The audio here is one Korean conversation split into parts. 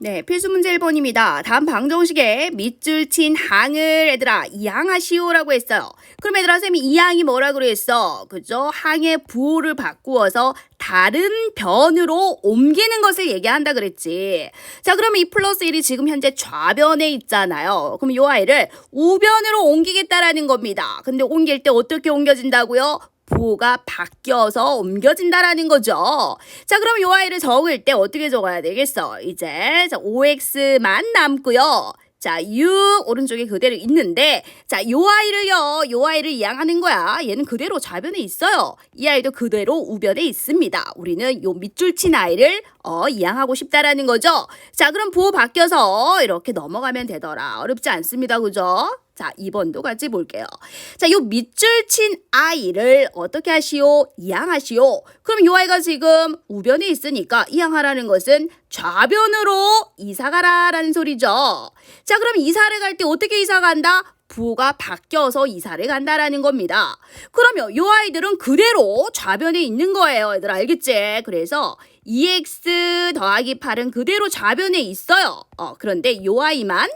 네, 필수 문제 1번입니다. 다음 방정식에 밑줄 친 항을 얘들아 이항하시오라고 했어요. 그럼 얘들아 쌤이 이항이 뭐라 그랬어? 그죠? 항의 부호를 바꾸어서 다른 변으로 옮기는 것을 얘기한다 그랬지. 자, 그러면 이 플러스 1이 지금 현재 좌변에 있잖아요. 그럼 이 아이를 우변으로 옮기겠다라는 겁니다. 근데 옮길 때 어떻게 옮겨진다고요? 부호가 바뀌어서 옮겨진다라는 거죠. 자, 그럼 요 아이를 적을 때 어떻게 적어야 되겠어? 이제 자, 5x만 남고요. 자, 6 오른쪽에 그대로 있는데 자, 요 아이를요. 요 아이를 이항하는 거야. 얘는 그대로 좌변에 있어요. 이 아이도 그대로 우변에 있습니다. 우리는 요 밑줄 친 아이를 어, 이항하고 싶다라는 거죠. 자, 그럼 부호 바뀌어서 이렇게 넘어가면 되더라. 어렵지 않습니다. 그죠? 자, 2번도 같이 볼게요. 자, 요 밑줄 친 아이를 어떻게 하시오? 이항하시오. 그럼 요 아이가 지금 우변에 있으니까 이항하라는 것은 좌변으로 이사 가라라는 소리죠. 자, 그럼 이사를 갈 때 어떻게 이사 간다? 부호가 바뀌어서 이사를 간다라는 겁니다. 그러면 요 아이들은 그대로 좌변에 있는 거예요. 얘들 알겠지? 그래서 2x 더하기 8은 그대로 좌변에 있어요. 어, 그런데 요 아이만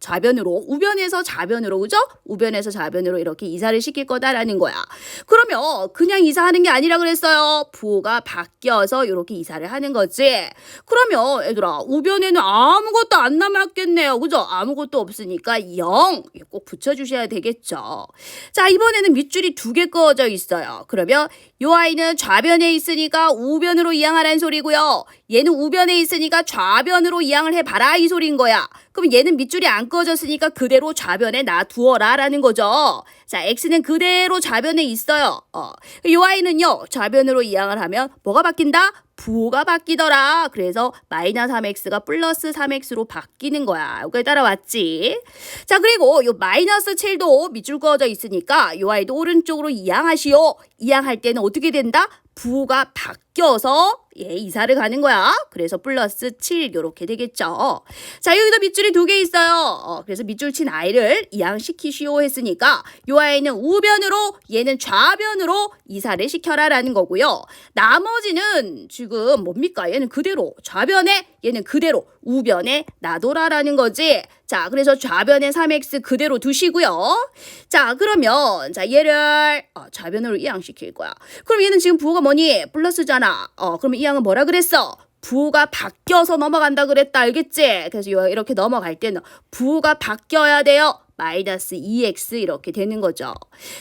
좌변으로 우변에서 좌변으로 그죠? 우변에서 좌변으로 이렇게 이사를 시킬 거다라는 거야. 그러면 그냥 이사하는 게 아니라 그랬어요. 부호가 바뀌어서 이렇게 이사를 하는 거지. 그러면 얘들아 우변에는 아무것도 안 남았겠네요. 그죠? 아무것도 없으니까 0 꼭 붙여주셔야 되겠죠. 자 이번에는 밑줄이 두개 그어져 있어요. 그러면 요 아이는 좌변에 있으니까 우변으로 이항하라는 소리고요. 얘는 우변에 있으니까 좌변으로 이항을 해봐라 이 소리인 거야. 그럼 얘는 밑줄이 안 꺼졌으니까 그대로 좌변에 놔두어라 라는 거죠. 자, x는 그대로 좌변에 있어요. 어. 요 아이는요, 좌변으로 이항을 하면 뭐가 바뀐다? 부호가 바뀌더라. 그래서 마이너스 3x가 플러스 3x로 바뀌는 거야. 여기까지 따라왔지. 자, 그리고 요 마이너스 7도 밑줄 그어져 있으니까 요 아이도 오른쪽으로 이항하시오. 이항할 때는 어떻게 된다? 부호가 바뀌어서 예, 이사를 가는 거야. 그래서 플러스 7 요렇게 되겠죠. 자, 여기도 밑줄이 두 개 있어요. 어, 그래서 밑줄 친 아이를 이항시키시오 했으니까 요 아이는 우변으로 얘는 좌변으로 이사를 시켜라라는 거고요. 나머지는 지금 뭡니까? 얘는 그대로 좌변에 얘는 그대로 우변에 놔둬라라는 거지. 자, 그래서 좌변에 3x 그대로 두시고요. 자, 그러면 자 얘를 어, 좌변으로 이항시킬 거야. 그럼 얘는 지금 부호가 뭐니? 플러스잖아. 어, 그러면 이항은 뭐라 그랬어? 부호가 바뀌어서 넘어간다 그랬다 알겠지? 그래서 요- 이렇게 넘어갈 때는 부호가 바뀌어야 돼요. 마이너스 2x 이렇게 되는 거죠.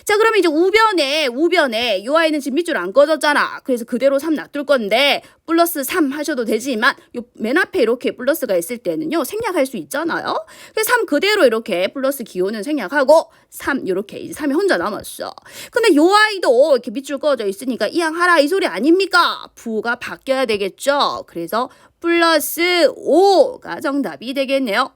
자, 그러면 이제 우변에 우변에 요 아이는 지금 밑줄 안 꺼졌잖아. 그래서 그대로 3 놔둘 건데 플러스 3 하셔도 되지만 요 맨 앞에 이렇게 플러스가 있을 때는요. 생략할 수 있잖아요. 그래서 3 그대로 이렇게 플러스 기호는 생략하고 3 이렇게 이제 3이 혼자 남았어. 근데 요 아이도 이렇게 밑줄 꺼져 있으니까 이항하라 이 소리 아닙니까? 부호가 바뀌어야 되겠죠. 그래서 플러스 5가 정답이 되겠네요.